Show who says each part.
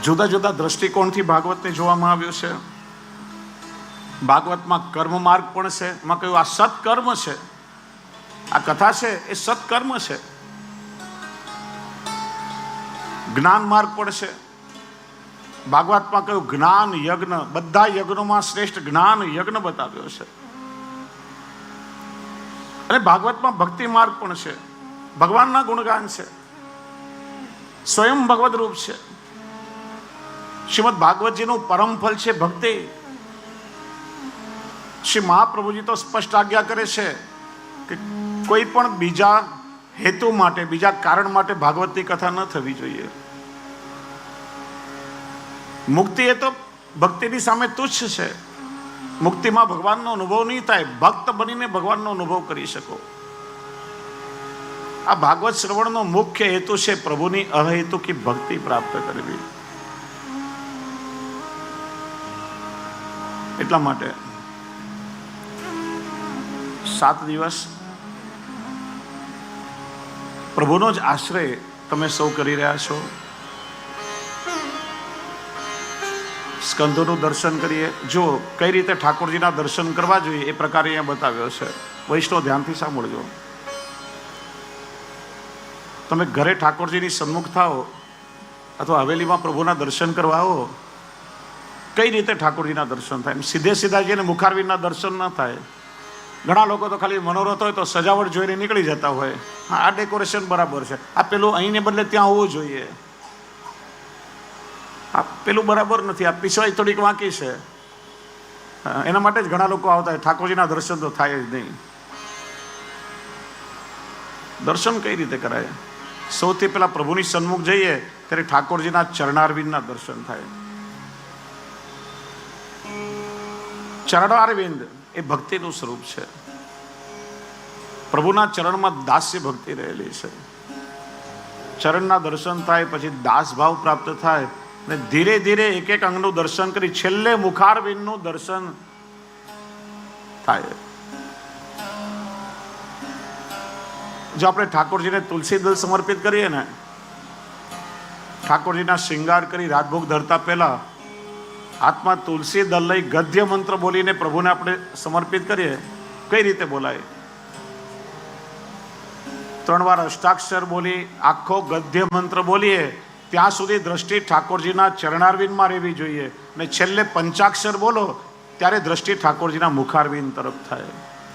Speaker 1: જુદા જુદા દ્રષ્ટિકોણથી ભાગવતને જોવામાં આવ્યું છે. ભાગવતમાં કર્મ માર્ગ પણ છે. એમાં કહ્યું, આ સત્કર્મ છે. આ કથા છે, એ સત્કર્મ છે. જ્ઞાન માર્ગ પણ છે. ભાગવતમાં કહ્યું, જ્ઞાન યજ્ઞ. બધા યજ્ઞોમાં શ્રેષ્ઠ જ્ઞાન યજ્ઞ બતાવ્યો છે. અને ભાગવતમાં ભક્તિ માર્ગ પણ છે. ભગવાનના ગુણગાન છે. સ્વયં ભગવદ રૂપ છે. શ્રીમદ ભાગવતજીનું પરમ ફલ છે ભક્તિ. શ્રી મહાપ્રભુજી તો સ્પષ્ટ આજ્ઞા કરે છે કે કોઈ પણ બીજા હેતુ માટે, બીજા કારણ માટે ભાગવતની કથા ન થવી જોઈએ. મુક્તિ એ તો ભક્તિની સામે તુચ્છ છે. મુક્તિમાં ભગવાનનો અનુભવ નહીં થાય. ભક્ત બનીને ભગવાનનો અનુભવ કરી શકો. આ ભાગવત શ્રવણનો મુખ્ય હેતુ છે પ્રભુની અહેતુકી ભક્તિ પ્રાપ્ત કરવી. એટલા માટે. સાત દિવસ. પ્રભુનો જ આશ્રય તમે સૌ કરી રહ્યા છો. સ્કંદોનું દર્શન કરીએ. જો કઈ રીતે ઠાકોરજીના દર્શન કરવા જોઈએ એ પ્રકારે અહીંયા બતાવ્યો છે. વૈષ્ણવ, ધ્યાનથી સાંભળજો. તમે ઘરે ઠાકોરજીની સન્મુખ થાઓ અથવા હવેલીમાં પ્રભુના દર્શન કરવા આવો કઈ રીતે ઠાકોરજીના દર્શન થાય? એમ સીધે સીધા જઈને મુખારવીના દર્શન ન થાય. ઘણા લોકો તો ખાલી મનોરથ હોય તો સજાવટ જોઈને નીકળી જતા હોય. હા, આ ડેકોરેશન બરાબર છે. આ પેલું અહીંને બદલે ત્યાં હોવું જોઈએ. આ પેલું બરાબર નથી. આ પીસવાઈ થોડીક વાંકી છે. એના માટે જ ઘણા લોકો આવતા હોય. ઠાકોરજીના દર્શન તો થાય જ નહીં. દર્શન કઈ રીતે કરાય? સૌથી પહેલાં પ્રભુની સન્મુખ જઈએ, ત્યારે ઠાકોરજીના ચરણારવિંદના દર્શન થાય. ચરણારવિંદ એ ભક્તિનું સ્વરૂપ છે. પ્રભુના ચરણમાં દાસ્ય ભક્તિ રહેલી છે. ચરણના દર્શન થાય, પછી દાસ ભાવ પ્રાપ્ત થાય, ને ધીરે ધીરે એક એક અંગનું દર્શન કરી છેલ્લે મુખારવિંદનું દર્શન થાય. જો આપણે ઠાકોરજીને તુલસી દલ સમર્પિત કરીએ ને, ઠાકોરજીના શૃંગાર કરી રાજભોગ ધરતા પહેલા હાથમાં તુલસી દલ લઈ ગદ્ય મંત્ર બોલીને પ્રભુને આપણે સમર્પિત કરીએ, કઈ રીતે બોલાય? ત્રણ વાર અષ્ટાક્ષર બોલી, આખો ગદ્ય મંત્ર બોલીએ, ત્યાં સુધી દ્રષ્ટિ ઠાકોરજીના ચરણારવિંદમાં રહેવી જોઈએ. અને છેલ્લે પંચાક્ષર બોલો, ત્યારે દ્રષ્ટિ ઠાકોરજીના મુખારવિંદ તરફ થાય.